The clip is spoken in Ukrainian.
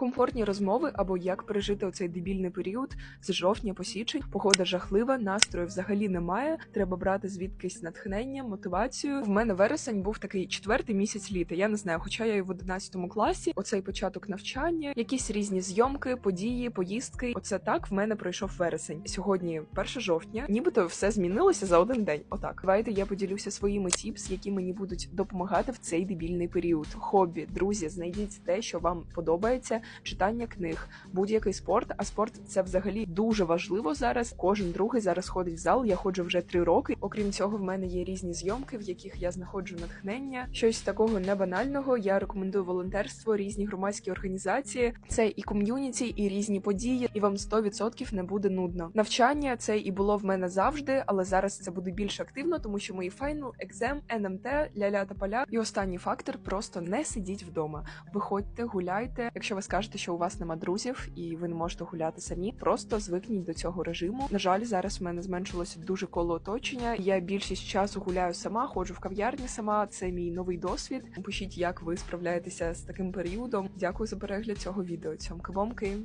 Комфортні розмови або як пережити оцей дебільний період з жовтня по січень. Погода жахлива, настрою взагалі немає. Треба брати звідкись натхнення, мотивацію. В мене вересень був такий четвертий місяць літа. Я не знаю, хоча я і в 11 класі. Оцей початок навчання, якісь різні зйомки, події, поїздки. Оце так в мене пройшов вересень. Сьогодні 1 жовтня, нібито все змінилося за один день. Отак, давайте я поділюся своїми тіпс, які мені будуть допомагати в цей дебільний період. Хобі, друзі, знайдіть те, що вам подобається читання книг, будь-який спорт. А спорт це взагалі дуже важливо зараз. Кожен другий зараз ходить в зал. Я ходжу вже три роки. Окрім цього, в мене є різні зйомки, в яких я знаходжу натхнення. Щось такого не банального. Я рекомендую волонтерство, різні громадські організації. Це і ком'юніті, і різні події, і вам 100% не буде нудно. Навчання це і було в мене завжди, але зараз це буде більш активно, тому що мої файнал, екзем, НМТ, ля-ля та поля. І останній фактор просто не сидіть вдома. Виходьте, гуляйте. Якщо ви скажете, що у вас нема друзів і ви не можете гуляти самі, просто звикніть до цього режиму. На жаль, зараз в мене зменшилося дуже коло оточення. Я більшість часу гуляю сама, ходжу в кав'ярні сама. Це мій новий досвід. Пишіть, як ви справляєтеся з таким періодом. Дякую за перегляд цього відео. Цьомки-бомки.